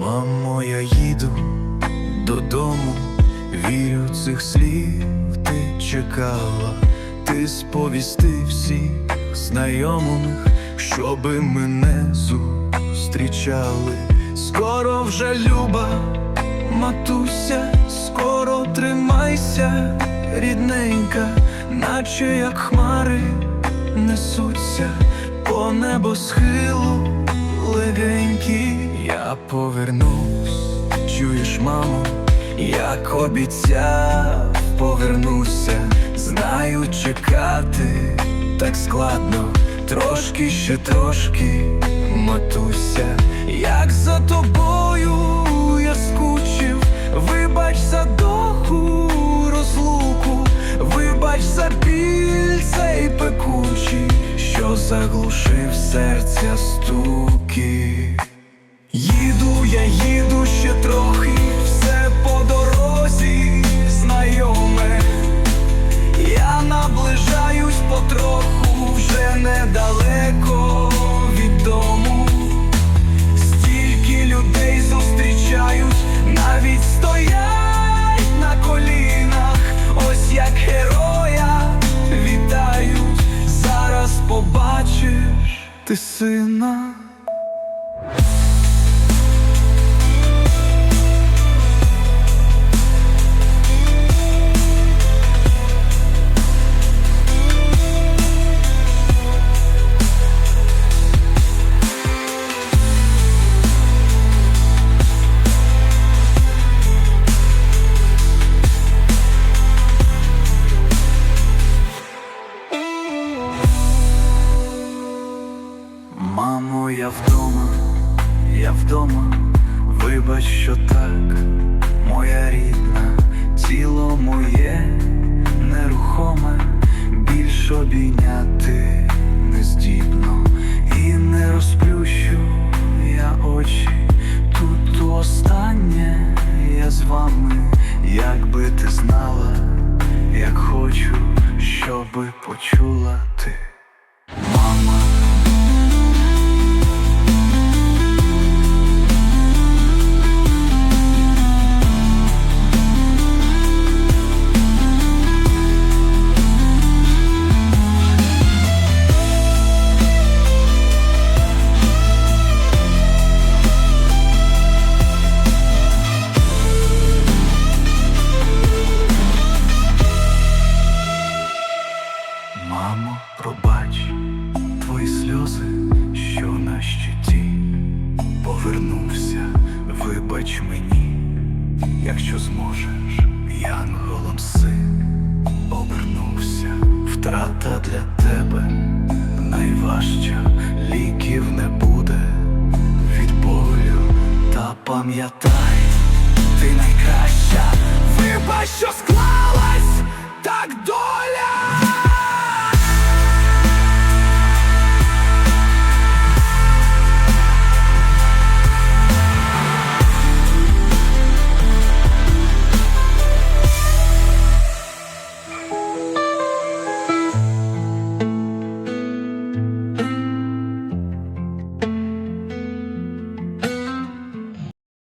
Мамо, я їду додому, вірю цих слів, ти чекала, ти сповісти всіх знайомих, щоби мене зустрічали. Скоро вже люба, матуся, скоро тримайся, рідненька, наче як хмари несуться. По небосхилу легенькі, я повернусь, чуєш, мамо, як обіцяв, повернуся, знаю чекати так складно, трошки ще трошки, матуся, як за тобою я скучив, вибач за доху розлуку, вибач за біль цей пекучий, що заглушив серця стуки. Їду, я їду ще трохи, все по дорозі знайоме. Я наближаюсь потроху, вже недалеко від дому. Стільки людей зустрічають, навіть стоять на колінах, ось як героя вітають, зараз побачиш ти сина. Вдома, я вдома, вибач, що так, моя рідна, тіло моє нерухоме, більш обійняти не здібно. І не розплющу я очі. Тут останнє я з вами, якби ти знала, як хочу, щоби почула ти, Мамо, пробач твої сльози, що на щиті. Повернувся, вибач мені, якщо зможеш, янголом син обернувся, втрата для тебе найважча, ліків не буде від болю, та пам'ятай, ти найкраща, вибач, що склалась так доля.